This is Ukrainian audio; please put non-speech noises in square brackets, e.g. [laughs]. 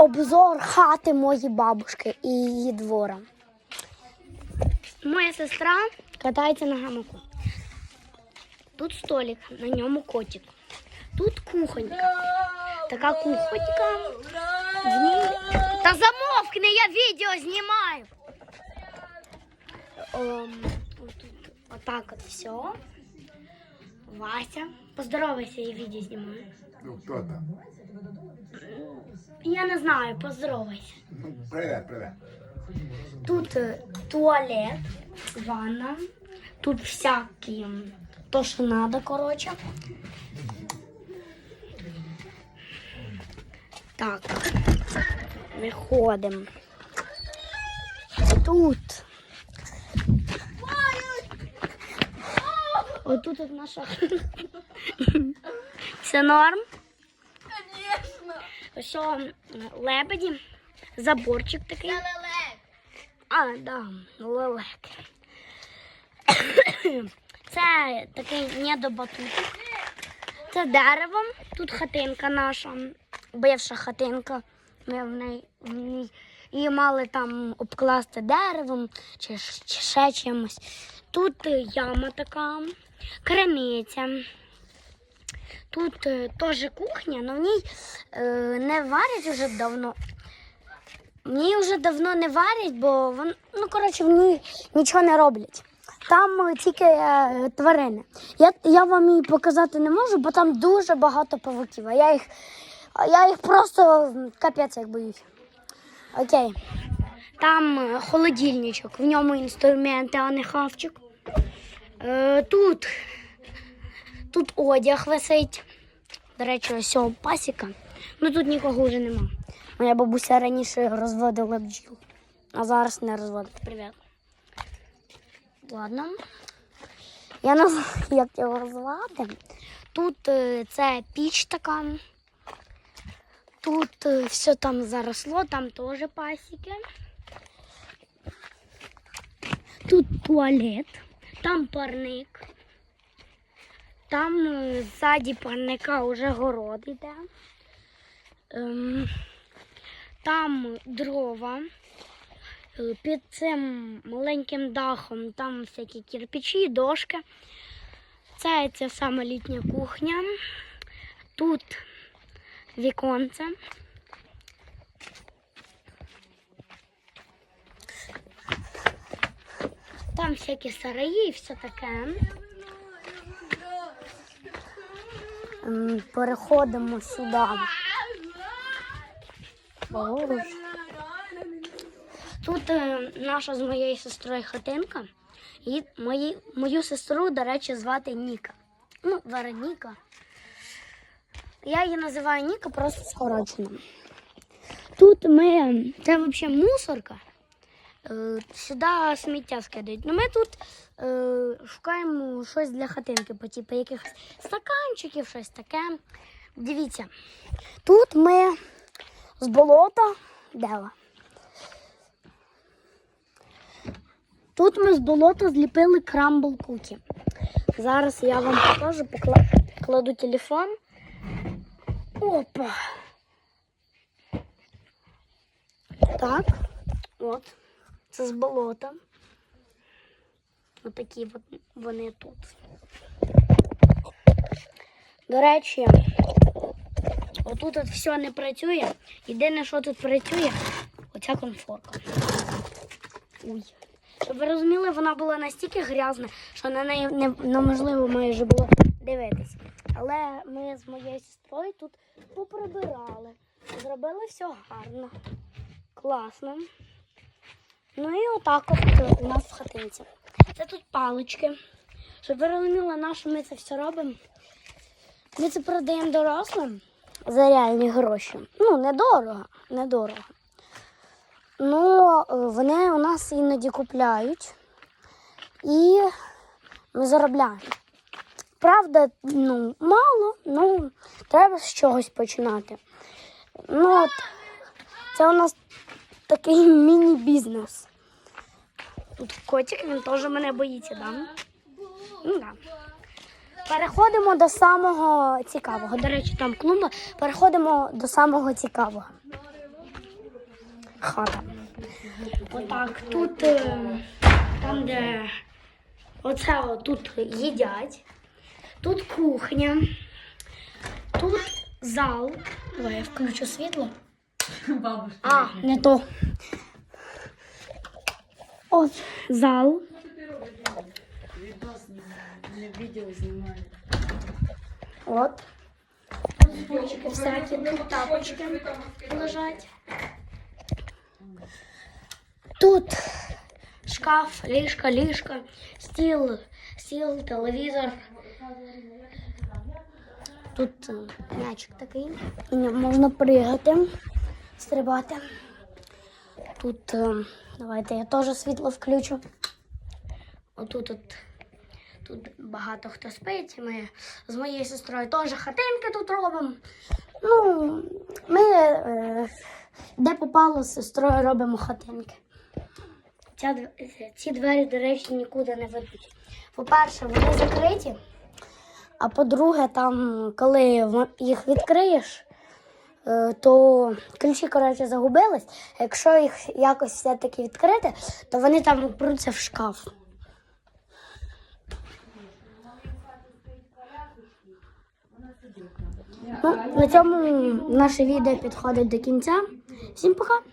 обзор хати моєї бабушки і її двора. Моя сестра катається на гамаку. Тут столик, на ньому котик. Тут кухонька. Така кухонька. В ній... Та замовкни, я відео знімаю. Ем, отут отак от все. Вася. Поздоровайся, я відео знімаю. Ну, хто там? Я не знаю, поздоровайся. Ну, привет, привет. Тут е, туалет, ванна, тут всякі то, що надо, коротше. Так, виходимо. Тут. Отут от наша. [laughs] Це норм. Ось о, лебеді, заборчик такий. А, да, лелек. [coughs] Це такий недобатутик. Це дерево. Тут хатинка наша, бивша хатинка. Ми в неї в ній її мали там обкласти деревом чи, чи ще чимось. Тут яма така, криниця. Тут е, теж кухня, але в ній е, не варять вже давно. В ній вже давно не варять, бо вон, ну, коротше, в ній нічого не роблять. Там е, тільки е, тварини. Я, я вам її показати не можу, бо там дуже багато павуків. А я їх, я їх просто капець як боюсь. Окей. Там е, холодильничок, в ньому інструменти, а не хавчик. Е, тут, тут одяг висить. До речі, ось цього пасіка. Ну тут нікого вже нема. Моя бабуся раніше розводила бджіл, а зараз не розводить. Привіт. Ладно. Я не знаю, [laughs] як його звати. Тут е, це піч така. Тут е, все там заросло, там теж пасіки. Тут туалет, там парник. Там е, ззаді парника вже город іде. Ем, там дрова. Е, Під цим маленьким дахом там всякі кирпичі, дошки. Це ця сама літня кухня. Тут віконце. Там всякі сараї і все таке. Переходимо сюди. Боже. Тут е, наша з моєю сестрою хатинка. І мої, мою сестру, до речі, звати Ніка. Ну, Вероніка. Я її називаю Ніка просто скорочено. Тут ми, це взагалі мусорка. Е, сюди сміття скидають. Ну ми тут е, шукаємо щось для хатинки, по типу якихось стаканчиків, щось таке. Дивіться, тут ми з болота. Де? Тут ми з болота зліпили крамбл кукі. Зараз я вам покажу, покла- кладу телефон. Опа. Так, от. Це з болота. Отакі от вони тут. До речі, отут от все не працює. Єдине, що тут працює, оця конфорка. Ой. Щоб ви розуміли, вона була настільки грязна, що на неї не- неможливо майже було дивитись. Але ми з моєю сестрою тут поприбирали. Зробили все гарно, класно. Ну і отак от у нас в хатинці. Це тут палички. Щоб ви розуміли, на що ми це все робимо. Ми це продаємо дорослим за реальні гроші. Ну, недорого, недорого. Ну, е, вони у нас іноді купляють і ми заробляємо. Правда, ну, мало, ну, треба з чогось починати. Ну, от, це у нас такий [laughs] міні-бізнес. Тут котик, він теж мене боїться, да? Ну, да. Переходимо до самого цікавого. До речі, там клумба. Переходимо до самого цікавого. хата. Отак, тут, е, там, де оце тут їдять, тут кухня, тут зал. Давай я включу світло. Бабушка. А, не то. От зал. Відос не відео знімає. От. Стульчики всякі, тут тапочки лежать. Тут шкаф, ліжка, ліжка, стіл, стіл, телевізор. Тут е, м'ячик такий. І можна пригати, стрибати. Тут, е, давайте я теж світло включу. Отут от Тут багато хто спить. Ми з моєю сестрою теж хатинки тут робимо. Ну, ми е, де попало з сестрою робимо хатинки. Ця, ці двері, до речі, нікуди не ведуть. По-перше, вони закриті. А по-друге, там, коли їх відкриєш, то ключі, коротше, загубились. Якщо їх якось все-таки відкрити, то вони там впруться в шкаф. Ну, на цьому наше відео підходить до кінця. Всім пока!